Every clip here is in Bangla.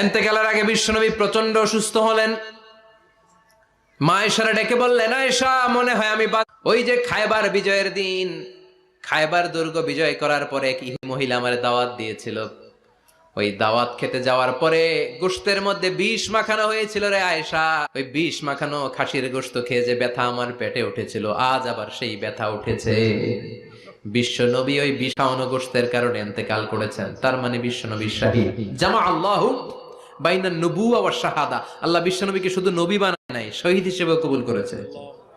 এন্তেকালের আগে বিশ্বনবী প্রচণ্ড অসুস্থ হলেন। মা এসারা ডেকে বললেন আয়েশা মনে হয় আমি ওই যে খায়বার বিজয়ের দিন। খায়বার দুর্গ বিজয় করার পরে এক মহিলা আমার দাওয়াত দিয়েছিল। ওই দাওয়াত খেতে যাওয়ার পরে গোস্তের মধ্যে বিষ মাখানো হয়েছিল রে আয়েশা। ওই বিষ মাখানো খাসির গোস্ত খেয়ে যে ব্যথা আমার পেটে উঠেছিল, আজ আবার সেই ব্যথা উঠেছে। বিশ্ব নবী ওই বিষাওন গোস্তের কারণে এতেকাল করেছেন। তার মানে বিশ্ব নবী শাহী। জামা আল্লাহ বাইনা নবুয়া ওয়া শাহাদা। আল্লাহ বিশ্ব নবীকে শুধু নবী বানায় নাই, শহীদ হিসেবে কবুল করেছে।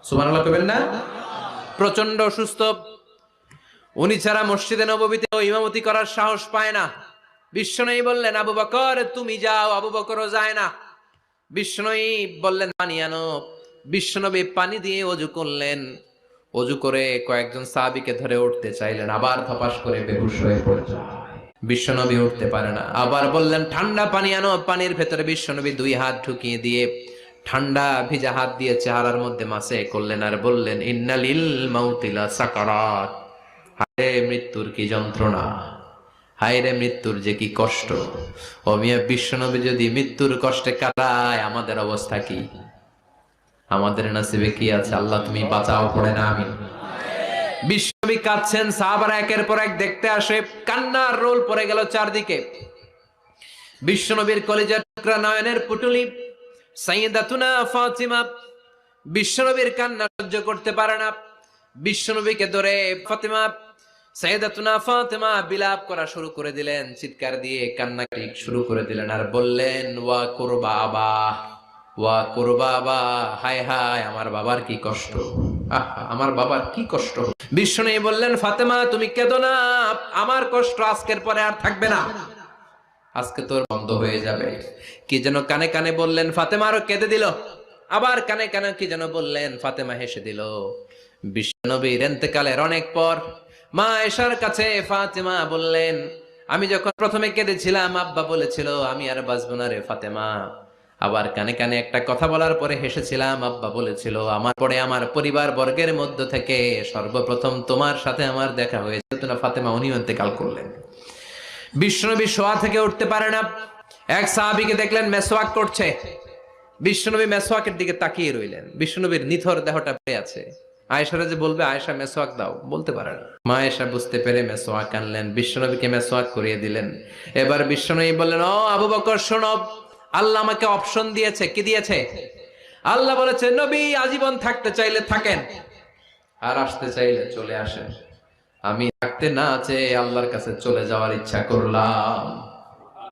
সুবহানাল্লাহ কবেন না? প্রচণ্ড অসুস্থ। উনি ছাড়া মসজিদে নববীতে ইমামতি করার সাহস পায় না। বিশ্বনয়ী বললেন, আবু বকর, তুমি যাও, আবু বকরও যায় না। বিষ্ণুই বললেন, পানি আনো। বিশ্বনবী পানি দিয়ে অজু করলেন। অজু করে কয়েকজন সাহাবীকে ধরে উঠতে চাইলেন, আবার ধপাস করে বেহুশ হয়ে পড়ে যায় বিশ্বনবী উঠতে পারে না। আবার বললেন, ঠান্ডা পানি আনো, পানির ভেতরে বিশ্বনবী দুই হাত ঢুকিয়ে দিয়ে ঠান্ডা ভিজা হাত দিয়ে চেহারার মধ্যে মাসে করলেন আর বললেন, ইন্নালিল মাউতিলা সাকারাত। হায় মৃত্যুর কি যন্ত্রণা! হায় রে মৃত্যুর যে কি কষ্ট! অমিয়া, বিশ্বনবী যদি মৃত্যুর কষ্টে কাটায়, আমাদের অবস্থা কি? আমাদের নাসিবে কি আছে? আল্লাহ, তুমি বাঁচাও, পড়ে না আমি বিশ্বনবী কাঁদছেন, সাহাবারা একের পর এক দেখতে আসে, কান্নার রোল পড়ে গেল চারদিকে। বিশ্বনবীর কলেজের টুকরা নয়নের পুটুলি ফাতিমা, বিশ্বনবীর কান্না সহ্য করতে পারে না। বিশ্বনবীকে ধরে ফাতিমা ফাতিমা বিলাপ করা শুরু করে দিলেন, চিৎকার দিয়ে কান্নাকাটি শুরু করে দিলেন আর বললেন, ওয়া কুরবা আবা। ওয়া কুরবা আবা হায় হায় আমার বাবার কি কষ্ট। আহা, আমার বাবার কি কষ্ট। বিষ্ণু বললেন ফাতেমা তুমি কেঁদো না। আমার কষ্ট আজকের পরে আর থাকবে না। আজকে তোর বন্ধ হয়ে যাবে। কি যেন কানে কানে বললেন ফাতেমা আরও কেঁদে দিল। আবার কানে কানে কি যেন বললেন ফাতেমা হেসে দিল। বিশ্বনবীর এন্তেকালের অনেক পর মা এসার কাছে ফাতেমা বললেন আমি যখন প্রথমে কেঁদেছিলাম আব্বা বলেছিল আমি আর বাঁচবো না রে ফাতেমা। আবার কানে কানে একটা কথা বলার পরে হেসেছিলাম, আব্বা বলেছিল, আমার পরে আমার পরিবার বর্গের মধ্য থেকে সর্বপ্রথম তোমার সাথে আমার দেখা হয়েছে। তোরা ফাতেমা উনিও এন্তেকাল করলেন। বিষ্ণুনবী শোয়া থেকে উঠতে পারে না। এক সাহাবিকে দেখলেন মেসওয়াক করছে। বিষ্ণুনবী মেসওয়াকের দিকে তাকিয়ে রইলেন। বিষ্ণুনবীর নিথর দেহটা পড়ে আছে। আয়েশারা যে বলবে, আয়েশা, মেসোয়াক দাও। বলতে পারে না। মা আয়েশা বুঝতে পেরে মেসোয়াক আনলেন। বিষ্ণুনবীকে মেসোয়াক করিয়ে দিলেন। এবার বিষ্ণুনবী বললেন, ও আবু বকর, শোনো আল্লাহ আমাকে অপশন দিয়েছে। কি দিয়েছে? আল্লাহ বলেছে, নবী, আজীবন থাকতে চাইলে থাকেন। আর আসতে চাইলে চলে আসেন। আমি থাকতে না চেয়ে আল্লাহর কাছে চলে যাওয়ার ইচ্ছা করলাম।